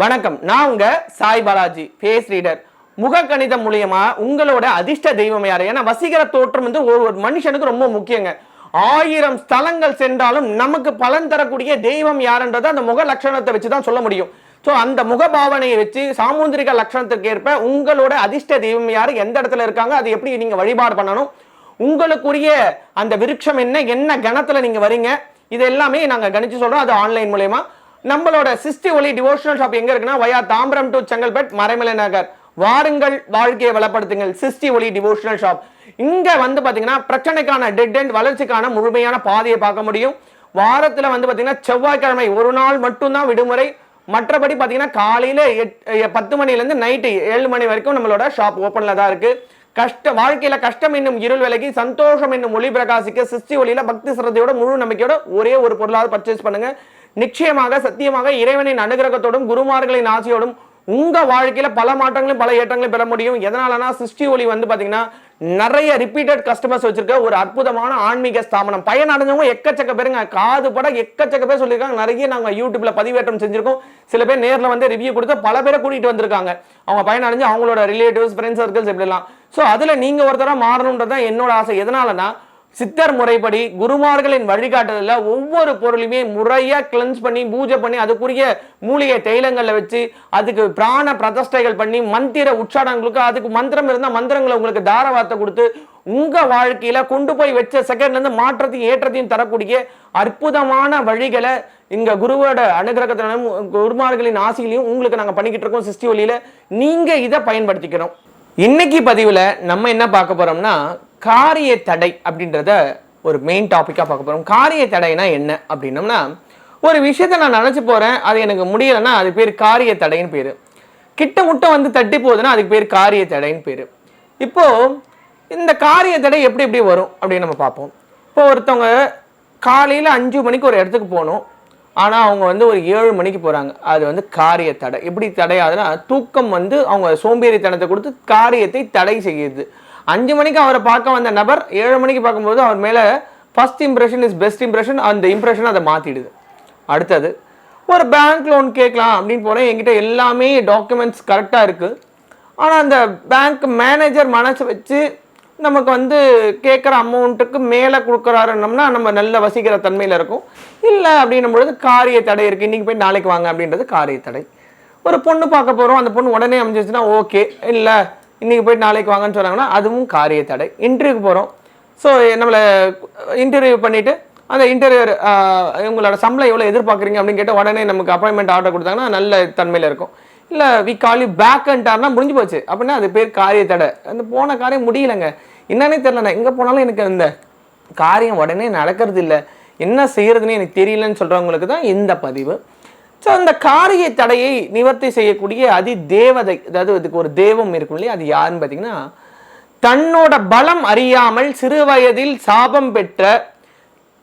வணக்கம். நான் உங்க சாய் பாலாஜி ஃபேஸ் ரீடர். முக கணிதம் மூலியமா உங்களோட அதிர்ஷ்ட தெய்வம் யாரு? ஏன்னா வசீகர தோற்றம் வந்து ஒரு ஒரு மனுஷனுக்கு ரொம்ப முக்கியங்க. ஆயிரம் ஸ்தலங்கள் சென்றாலும் நமக்கு பலன் தரக்கூடிய தெய்வம் யாருன்றதை அந்த முக லட்சணத்தை வச்சு தான் சொல்ல முடியும். ஸோ அந்த முக பாவனையை வச்சு சாமுந்திரிக லட்சணத்துக்கு ஏற்ப உங்களோட அதிர்ஷ்ட தெய்வம் யார்? எந்த இடத்துல இருக்காங்க? அது எப்படி நீங்கள் வழிபாடு பண்ணணும்? உங்களுக்குரிய அந்த விருட்சம் என்ன? என்ன கணத்தில் நீங்கள் வரீங்க? இது எல்லாமே நாங்கள் கணிச்சு சொல்கிறோம் அது ஆன்லைன் மூலயமா. நம்மளோட சிஸ்டி ஒலி டிவோஷனல் ஷாப் எங்க இருக்குன்னா வயா தாம்பரம் டு செங்கல்பட் மறைமலை நகர். வாருங்கள் வாழ்க்கையை வளப்படுத்துங்கள். சிஸ்டி ஒலி டிவோஷனல் ஷாப் இங்க வந்து பாத்தீங்கன்னா பிரச்சனைக்கான டெட் அண்ட் வளர்ச்சிக்கான முழுமையான பாதையை பார்க்க முடியும். வாரத்துல வந்து பாத்தீங்கன்னா செவ்வாய்க்கிழமை ஒரு நாள் மட்டும்தான் விடுமுறை. மற்றபடி பாத்தீங்கன்னா காலையில எட்- பத்து மணிலேருந்து நைட்டு ஏழு மணி வரைக்கும் நம்மளோட ஷாப் ஓப்பன்ல தான் இருக்கு. கஷ்ட வாழ்க்கையில கஷ்டம் என்னும் இருள் விலகி சந்தோஷம் என்னும் ஒளி பிரகாசிக்க சிஸ்டி ஒளியில பக்தி சிரத்தையோட முழு நம்பிக்கையோட ஒரே ஒரு பொருளாவது பர்ச்சேஸ் பண்ணுங்க. நிச்சயமாக சத்தியமாக இறைவனின் அனுகிரகத்தோடும் குருமார்களின் ஆசையோடும் உங்க வாழ்க்கையில பல மாற்றங்களும் பல ஏற்றங்களும் பெற முடியும். எதனாலனா சிஸ்டி ஒளி வந்து பாத்தீங்கன்னா நிறைய ரிப்பீட்டட் கஸ்டமர்ஸ் வச்சிருக்க ஒரு அற்புதமான ஆன்மீக ஸ்தாபனம். பயன் அடைஞ்சவங்க எக்கச்சக்க பேருங்க. காது பட எக்கச்சக்க பேர் சொல்லியிருக்காங்க. நிறைய நாங்க யூடியூப்ல பதிவேற்றம் செஞ்சிருக்கோம். சில பேர் நேர்ல வந்து ரிவ்யூ கொடுத்து பல பேரை கூட்டிட்டு வந்திருக்காங்க. அவங்க பயன் அடைஞ்சு அவங்களோட ரிலேட்டிவ்ஸ் ஃப்ரெண்ட்ஸ் சர்க்கிள்ஸ் இப்படிலாம். ஸோ அதுல நீங்க ஒருத்தராக மாறணுன்றது தான் என்னோட ஆசை. எதனாலனா சித்தர் முறைப்படி குருமார்களின் வழிகாட்டுதலில் ஒவ்வொரு பொருளையுமே முறையாக கிளென்ஸ் பண்ணி பூஜை பண்ணி அதுக்குரிய மூலிகை தைலங்களில் வச்சு அதுக்கு பிராண பிரதஷ்டைகள் பண்ணி மந்திர உச்சாடங்களுக்கு அதுக்கு மந்திரம் இருந்தால் மந்திரங்களை உங்களுக்கு தாரவார்த்தை கொடுத்து உங்கள் வாழ்க்கையில் கொண்டு போய் வச்ச செகண்ட்லேருந்து மாற்றத்தையும் ஏற்றத்தையும் தரக்கூடிய அற்புதமான வழிகளை இங்கே குருவோட அனுகிரகத்திலும் குருமார்களின் ஆசையிலையும் உங்களுக்கு நாங்கள் பண்ணிக்கிட்டு இருக்கோம் சிஸ்டி வழியில். நீங்கள் இதை பயன்படுத்திக்கிறோம் இன்னைக்கு பதிவில் நம்ம என்ன பார்க்க போகிறோம்னா காரிய தடை அப்படின்றத ஒரு மெயின் டாப்பிக்காக பார்க்க போகிறோம் காரிய தடைனா என்ன அப்படின்னம்னா ஒரு விஷயத்தை நான் நினச்சி போகிறேன் அது எனக்கு முடியலைன்னா அது பேர் காரிய தடைன்னு பேர். கிட்ட முட்டை வந்து தட்டி போகுதுன்னா அதுக்கு பேர் காரிய தடைன்னு பேர். இப்போது இந்த காரிய தடை எப்படி எப்படி வரும் அப்படின்னு நம்ம பார்ப்போம். இப்போ ஒருத்தவங்க காலையில் அஞ்சு மணிக்கு ஒரு இடத்துக்கு போகணும். ஆனால் அவங்க வந்து ஒரு ஏழு மணிக்கு போகிறாங்க அது வந்து காரிய தடை. எப்படி தடையாதுன்னா தூக்கம் வந்து அவங்க சோம்பேறித்தனத்தை கொடுத்து காரியத்தை தடை செய்யுது. அஞ்சு மணிக்கு அவரை பார்க்க வந்த நபர் ஏழு மணிக்கு பார்க்கும்போது அவர் மேலே first impression is best impression அந்த இம்ப்ரெஷன் அதை மாற்றிடுது அடுத்தது ஒரு பேங்க் லோன் கேட்கலாம் அப்படின்னு போகிறேன் என்கிட்ட எல்லாமே டாக்குமெண்ட்ஸ் கரெக்டாக இருக்குது ஆனால் அந்த பேங்க் மேனேஜர் மனசு வச்சு நமக்கு வந்து கேட்குற அமௌண்ட்டுக்கு மேலே கொடுக்குறாருன்னோம்னா நம்ம நல்ல வசிக்கிற தன்மையில் இருக்கும். இல்லை அப்படின்னும் பொழுது காரிய தடை இருக்குது இன்றைக்கி போய் நாளைக்கு வாங்க அப்படின்றது காரிய தடை. ஒரு பொண்ணு பார்க்க போகிறோம் அந்த பொண்ணு உடனே அமைஞ்சிச்சுன்னா ஓகே இல்லை இன்றைக்கி போயிட்டு நாளைக்கு வாங்கன்னு சொன்னாங்கன்னா அதுவும் காரிய தடை. இன்டர்வியூக்கு போகிறோம் ஸோ நம்மளை இன்டர்வியூ பண்ணிவிட்டு அந்த இன்டர்வியூ உங்களோட சம்பளம் எவ்வளோ எதிர்பார்க்குறீங்க அப்படின்னு கேட்டால் உடனே நமக்கு அப்பாயின்மெண்ட் ஆர்டர் கொடுத்தாங்கன்னா நல்ல தன்மையில் இருக்கும். இல்லை வி கால் யூ பேக்குன்ட்டார்னா முடிஞ்சு போச்சு. அப்படின்னா அது பேர் காரிய தடை. அந்த போன காரியம் முடியலங்க. என்னன்னே தெரிலண்ணா எங்கே போனாலும் எனக்கு அந்த காரியம் உடனே நடக்கிறது இல்லை என்ன செய்கிறதுனே எனக்கு தெரியலன்னு சொல்கிறவங்களுக்கு தான் இந்த பதிவு. ஸோ அந்த காரிய தடையை நிவர்த்தி செய்யக்கூடிய அதி தேவதை அதாவது அதுக்கு ஒரு தெய்வம் இருக்கும் இல்லையா? அது யாருன்னு பார்த்தீங்கன்னா தன்னோட பலம் அறியாமல் சிறு வயதில் சாபம் பெற்ற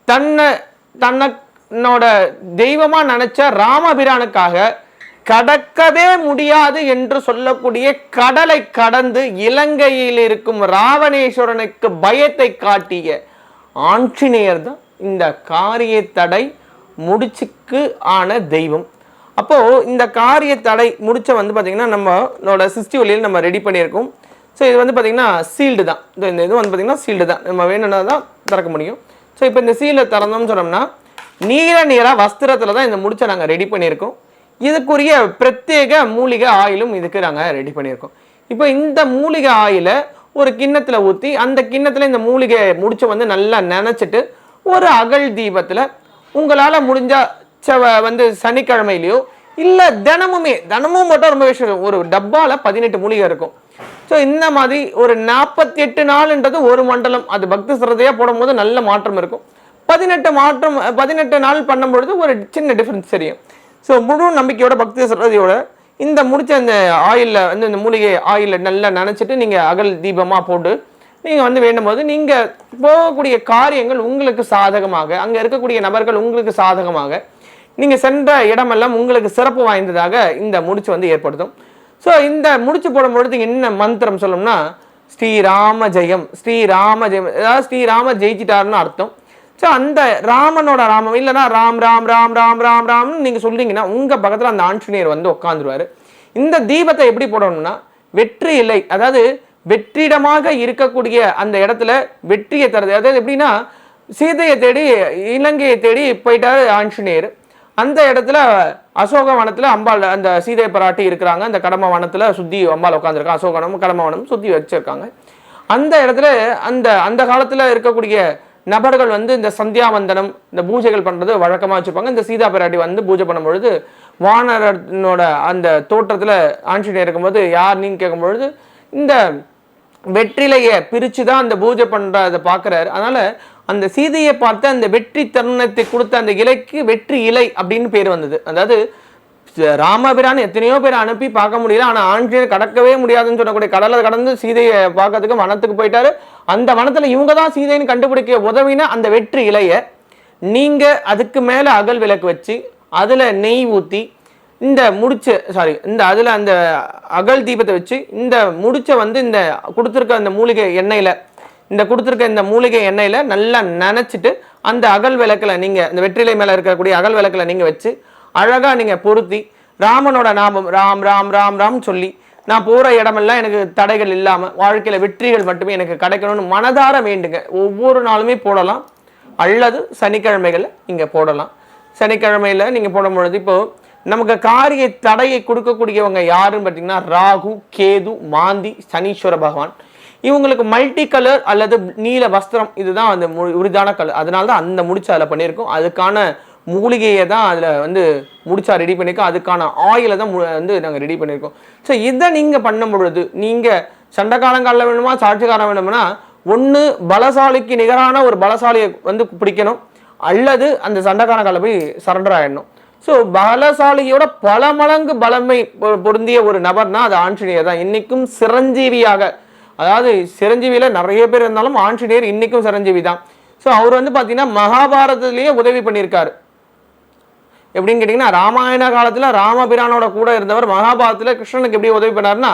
தன்னை தன்னோட தெய்வமாக நினைச்ச ராமபிரானுக்காக கடக்கவே முடியாது என்று சொல்லக்கூடிய கடலை கடந்து இலங்கையில் இருக்கும் ராவணேஸ்வரனுக்கு பயத்தை காட்டிய ஆஞ்சநேயர் தான் இந்த காரிய தடை முடிச்சுக்கு ஆன தெய்வம். அப்போது இந்த காரிய தடை முடிச்ச வந்து பார்த்திங்கன்னா நம்மளோட சிஸ்டி ஒளியில் நம்ம ரெடி பண்ணியிருக்கோம். ஸோ இது வந்து பார்த்திங்கன்னா சீல்டு தான். இந்த இந்த இது வந்து பார்த்திங்கன்னா சீல்டு தான். நம்ம வேணும்னா தான் திறக்க முடியும். ஸோ இப்போ இந்த சீலை திறந்தோம்னு சொன்னோம்னா நீல நீராக வஸ்திரத்தில் தான் இந்த முடிச்சை நாங்கள் ரெடி பண்ணியிருக்கோம். இதுக்குரிய பிரத்யேக மூலிகை ஆயிலும் இதுக்கு நாங்கள் ரெடி பண்ணியிருக்கோம். இப்போ இந்த மூலிகை ஆயிலை ஒரு கிண்ணத்தில் ஊற்றி அந்த கிண்ணத்தில் இந்த மூலிகை முடிச்சை வந்து நல்லா நினச்சிட்டு ஒரு அகல் தீபத்தில் உங்களால் முடிஞ்சால் செவ வந்து சனிக்கிழமையிலையோ இல்லை தினமுமே தினமும் மட்டும் ரொம்ப விஷயம் ஒரு டப்பாவில் பதினெட்டு மூலிகை இருக்கும். ஸோ இந்த மாதிரி ஒரு நாற்பத்தி எட்டு நாள்ன்றது ஒரு மண்டலம். அது பக்தி சிரதையாக போடும்போது நல்ல மாற்றம் இருக்கும். பதினெட்டு மாற்றம் பதினெட்டு நாள் பண்ணும்பொழுது ஒரு சின்ன டிஃப்ரென்ஸ் தெரியும். ஸோ முழு நம்பிக்கையோட பக்தி சிரதையோட இந்த முடிச்ச அந்த ஆயிலில் வந்து இந்த மூலிகை ஆயிலில் நல்லா நினச்சிட்டு நீங்கள் அகல் தீபமாக போட்டு நீங்கள் வந்து வேண்டும் போது நீங்கள் போகக்கூடிய காரியங்கள் உங்களுக்கு சாதகமாக அங்கே இருக்கக்கூடிய நபர்கள் உங்களுக்கு சாதகமாக நீங்கள் சென்ற இடமெல்லாம் உங்களுக்கு சிறப்பு வாய்ந்ததாக இந்த முடிச்சு வந்து ஏற்படுத்தும். ஸோ இந்த முடிச்சு போடும் பொழுது என்ன மந்திரம் சொல்லணும்னா ஸ்ரீராம ஜெயம் ஸ்ரீராம ஜெயம் அதாவது ஸ்ரீராம ஜெயிச்சிட்டாருன்னு அர்த்தம். ஸோ அந்த ராமனோட ராமம் இல்லைன்னா ராம் ராம் ராம் ராம் ராம் ராம்னு நீங்கள் சொல்றீங்கன்னா உங்கள் பக்கத்தில் அந்த ஆஞ்சநேயர் வந்து உட்காந்துருவார் இந்த தீபத்தை எப்படி போடணும்னா வெற்றி இல்லை அதாவது வெற்றிடமாக இருக்கக்கூடிய அந்த இடத்துல வெற்றியை தருது. அதாவது எப்படின்னா சீதையை தேடி இலங்கையை தேடி போயிட்டார் ஆஞ்சநேயர். அந்த இடத்துல அசோக வனத்தில் அம்பாள் அந்த சீதை பராட்டி இருக்கிறாங்க. அந்த கடம வனத்தில் சுற்றி அம்பாள் உட்காந்துருக்காங்க அசோகவனம் கடம வனம் சுற்றி வச்சுருக்காங்க. அந்த இடத்துல அந்த அந்த காலத்தில் இருக்கக்கூடிய நபர்கள் வந்து இந்த சந்தியாவந்தனம் இந்த பூஜைகள் பண்ணுறது வழக்கமாக வச்சுருப்பாங்க. இந்த சீதா பிராட்டி வந்து பூஜை பண்ணும் பொழுது வானரனோட அந்த தோற்றத்தில் ஆஞ்சநேயர் இருக்கும்போது யார் நீங்க கேட்கும் பொழுது இந்த வெற்றிலையை பிரித்து தான் அந்த பூஜை பண்ணுறதை பார்க்குறாரு. அதனால் அந்த சீதையை பார்த்து அந்த வெற்றி தருணத்தை கொடுத்த அந்த இலைக்கு வெற்றி இலை அப்படின்னு பேர் வந்தது. அதாவது ராமபிரான் எத்தனையோ பேர் அனுப்பி பார்க்க முடியல. ஆனால் ஆஞ்சநேயர் கடக்கவே முடியாதுன்னு சொல்லக்கூடிய கடலை கடந்து சீதையை பார்க்கறதுக்கு வனத்துக்கு போயிட்டாரு. அந்த வனத்தில் இவங்க தான் சீதைன்னு கண்டுபிடிக்க உதவின அந்த வெற்றி இலையை நீங்கள் அதுக்கு மேலே அகல் விளக்கு வச்சு அதில் நெய் ஊற்றி இந்த முடிச்ச சாரி இந்த அதில் அந்த அகல் தீபத்தை வச்சு இந்த முடிச்ச வந்து இந்த கொடுத்துருக்க அந்த மூலிகை எண்ணெயில் இந்த கொடுத்துருக்க இந்த மூலிகை எண்ணெயில் நல்லா நினச்சிட்டு அந்த அகல் விளக்கில் நீங்கள் இந்த வெற்றிலை மேலே இருக்கக்கூடிய அகல் விளக்கில் நீங்கள் வச்சு அழகாக நீங்கள் பொருத்தி ராமனோட நாமம் ராம் ராம் ராம் ராம் சொல்லி நான் போகிற இடமெல்லாம் எனக்கு தடைகள் இல்லாமல் வாழ்க்கையில் வெற்றிகள் மட்டுமே எனக்கு கிடைக்கணும்னு மனதார வேண்டுங்க. ஒவ்வொரு நாளுமே போடலாம். அல்லது சனிக்கிழமைகளை நீங்கள் போடலாம். சனிக்கிழமையில் நீங்கள் போடும் பொழுது இப்போது நமக்கு காரிய தடையை கொடுக்கக்கூடியவங்க யாருன்னு பார்த்தீங்கன்னா ராகு கேது மாந்தி சனீஸ்வர பகவான். இவங்களுக்கு மல்டி கலர் அல்லது நீல வஸ்திரம் இதுதான் அந்த மு- உரிதான கலர் அதனால தான் அந்த முடிச்சு அதில் பண்ணியிருக்கோம். அதுக்கான மூலிகையை தான் அதில் வந்து முடிச்சா ரெடி பண்ணியிருக்கோம். அதுக்கான ஆயிலை தான் மு- வந்து நாங்கள் ரெடி பண்ணியிருக்கோம். ஸோ இதை நீங்கள் பண்ணும் பொழுது நீங்கள் சண்டைக்காலங்காலில் வேணுமா சாட்சிக்காரன் வேணும்னா ஒன்று பலசாலிக்கு நிகரான ஒரு பலசாலியை வந்து பிடிக்கணும். அல்லது அந்த சண்டைக்காரங்காலில் போய் சரண்டர் ஆகிடணும் ஸோ பலசாலியோட பல மடங்கு பலமை பொ- பொருந்திய ஒரு நபர்னா அது ஆஞ்சநேயர் தான். இன்னைக்கும் சிரஞ்சீவியாக அதாவது சிரஞ்சீவியில நிறைய பேர் இருந்தாலும் ஆஞ்சநேயர் இன்னைக்கும் சிரஞ்சீவி தான். ஸோ அவர் வந்து பார்த்தீங்கன்னா மகாபாரதத்திலேயே உதவி பண்ணியிருக்காரு. எப்படின்னு கேட்டிங்கன்னா ராமாயண காலத்தில் ராமபிரானோட கூட இருந்தவர் மகாபாரதத்தில் கிருஷ்ணனுக்கு எப்படி உதவி பண்ணார்னா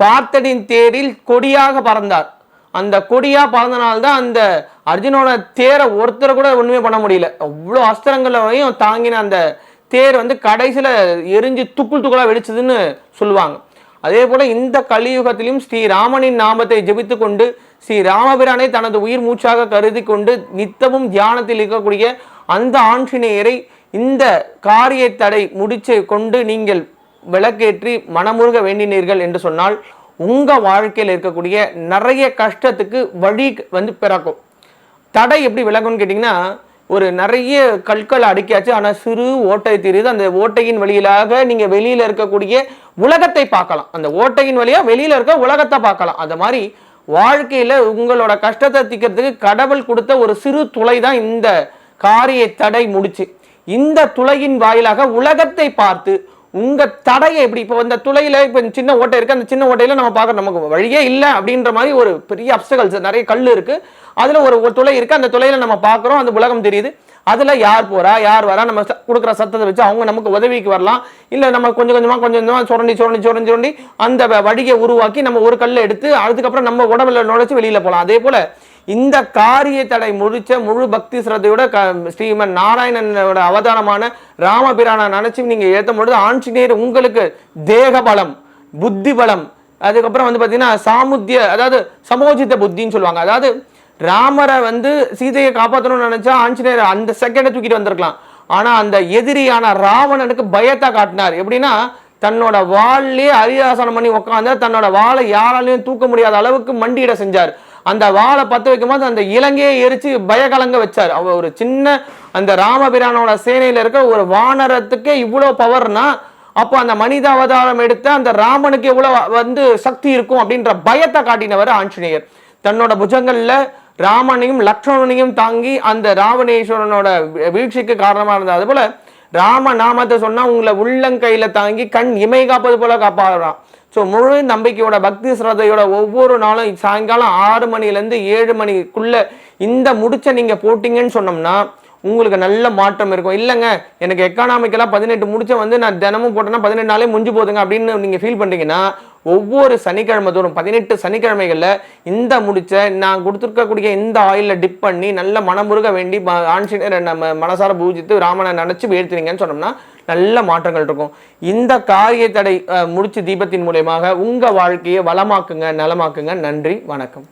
பார்த்தடின் தேரில் கொடியாக பறந்தார். அந்த கொடியாக பறந்தனால்தான் அந்த அர்ஜுனோட தேரை ஒருத்தரை கூட ஒண்ணுமே பண்ண முடியல. அவ்வளோ அஸ்திரங்களையும் தாங்கின அந்த தேர் வந்து கடைசியில் எரிஞ்சு துக்குள் துக்குளாக வெடிச்சதுன்னு சொல்லுவாங்க. அதே போல் இந்த கலியுகத்திலும் ஸ்ரீராமனின் நாமத்தை ஜெபித்து கொண்டு ஸ்ரீராமபிரானை தனது உயிர் மூச்சாக கருதி கொண்டு நித்தமும் தியானத்தில் இருக்கக்கூடிய அந்த ஆஞ்சநேயரை இந்த காரிய தடை முடிச்சை கொண்டு நீங்கள் விளக்கேற்றி மனமுருக வேண்டினீர்கள் என்று சொன்னால் உங்கள் வாழ்க்கையில் இருக்கக்கூடிய நிறைய கஷ்டத்துக்கு வழி வந்து பிறக்கும். தடை எப்படி விலகும்னு கேட்டிங்கன்னா ஒரு நிறைய கற்கள் அடுக்கியாச்சு. ஆனால் சிறு ஓட்டை தெரியுது அந்த ஓட்டையின் வழியிலாக நீங்கள் வெளியில் இருக்கக்கூடிய உலகத்தை பார்க்கலாம். அந்த ஓட்டையின் வழியாக வெளியில் இருக்க உலகத்தை பார்க்கலாம். அந்த மாதிரி வாழ்க்கையில் உங்களோட கஷ்டத்தை திக்கிறதுக்கு கடவுள் கொடுத்த ஒரு சிறு துளை தான் இந்த காரிய தடை முடிச்சு. இந்த துளையின் வாயிலாக உலகத்தை பார்த்து உங்கள் தடையை இப்படி இப்போ இந்த துளையில் இப்போ சின்ன ஓட்டை இருக்குது அந்த சின்ன ஓட்டையில் நம்ம பார்க்குறோம் நமக்கு வழியே இல்லை அப்படின்ற மாதிரி ஒரு பெரிய அப்சகல்ஸ் நிறைய கல் இருக்குது அதில் ஒரு ஒரு துளை இருக்குது அந்த துளையில் நம்ம பார்க்குறோம் அந்த உலகம் தெரியுது. அதில் யார் போகிறா யார் வரா நம்ம ச- கொடுக்குற சத்தத்தை வச்சு அவங்க நமக்கு உதவிக்கு வரலாம். இல்லை நம்ம கொஞ்சம் கொஞ்சமாக கொஞ்சம் கொஞ்சமாக சுரண்டி சுரண்டி சுரண்டி சுரண்டி அந்த வழியை உருவாக்கி நம்ம ஒரு கல்லை எடுத்து அதுக்கப்புறம் நம்ம உடம்புல நுழைச்சி வெளியில் போகலாம் அதே போல் இந்த காரிய தடை முடிச்ச முழு பக்தி சிரத்தையோட க ஸ்ரீமன் நாராயணனோட அவதாரமான ராமபிரானை நினைச்சு நீங்க ஏத்தும் பொழுது ஆஞ்சநேயர் உங்களுக்கு தேக பலம் புத்தி பலம் அதுக்கப்புறம் வந்து பார்த்தீங்கன்னா சாமுத்திய அதாவது சமோஜித்த புத்தின்னு சொல்லுவாங்க. அதாவது ராமரை வந்து சீதையை காப்பாற்றணும்னு நினச்சா ஆஞ்சநேயர் அந்த செகண்டை தூக்கிட்டு வந்திருக்கலாம். ஆனால் அந்த எதிரியான ராவணனுக்கு பயத்தை காட்டினார். எப்படின்னா தன்னோட வாள்லயே அரியாசனம் பண்ணி உட்காந்து தன்னோட வாழை யாராலையும் தூக்க முடியாத அளவுக்கு மண்டியிட செஞ்சார். அந்த வாளை பற்ற வைக்கும்போது அந்த இலங்கையை எரிச்சு பயகலங்க வச்சார். அவர் ஒரு சின்ன அந்த ராமபிரானோட சேனையில இருக்க ஒரு வானரத்துக்கே இவ்வளோ பவர்னா அப்போ அந்த மனித அவதாரம் எடுத்த அந்த ராமனுக்கு எவ்வளோ வந்து சக்தி இருக்கும் அப்படின்ற பயத்தை காட்டினவர் ஆஞ்சநேயர். தன்னோட புஜங்களில் ராமனையும் லக்ஷ்மணனையும் தாங்கி அந்த ராவணேஸ்வரனோட வீழ்ச்சிக்கு காரணமாக இருந்தது அதுபோல் ராம நாமத்தை சொன்னா உங்களை உள்ளங்கையில தாங்கி கண் இமை காப்பது போல காப்பாடுறான் ஸோ முழு நம்பிக்கையோட பக்தி ஸ்ரதையோட ஒவ்வொரு நாளும் சாயங்காலம் ஆறு மணிலேருந்து ஏழு மணிக்குள்ள இந்த முடிச்ச நீங்க போட்டீங்கன்னு சொன்னோம்னா உங்களுக்கு நல்ல மாற்றம் இருக்கும். இல்லைங்க எனக்கு எக்கானாமிக்கலாக பதினெட்டு முடிச்ச வந்து நான் தினமும் போட்டேன்னா பதினெட்டு நாளே முடிஞ்சு போதுங்க அப்படின்னு நீங்கள் ஃபீல் பண்ணுறீங்கன்னா ஒவ்வொரு சனிக்கிழமை தோறும் பதினெட்டு சனிக்கிழமைகளில் இந்த முடிச்ச நான் கொடுத்துருக்கக்கூடிய இந்த ஆயிலில் டிப் பண்ணி நல்ல மனமுருக வேண்டி ம- நம்ம மனசார பூஜித்து ராமனை நினச்சி வேர்த்தினீங்கன்னு சொன்னோம்னா நல்ல மாற்றங்கள் இருக்கும். இந்த காரிய தடை முடிச்சு தீபத்தின் மூலயமாக உங்கள் வாழ்க்கையை வளமாக்குங்க நலமாக்குங்க. நன்றி வணக்கம்.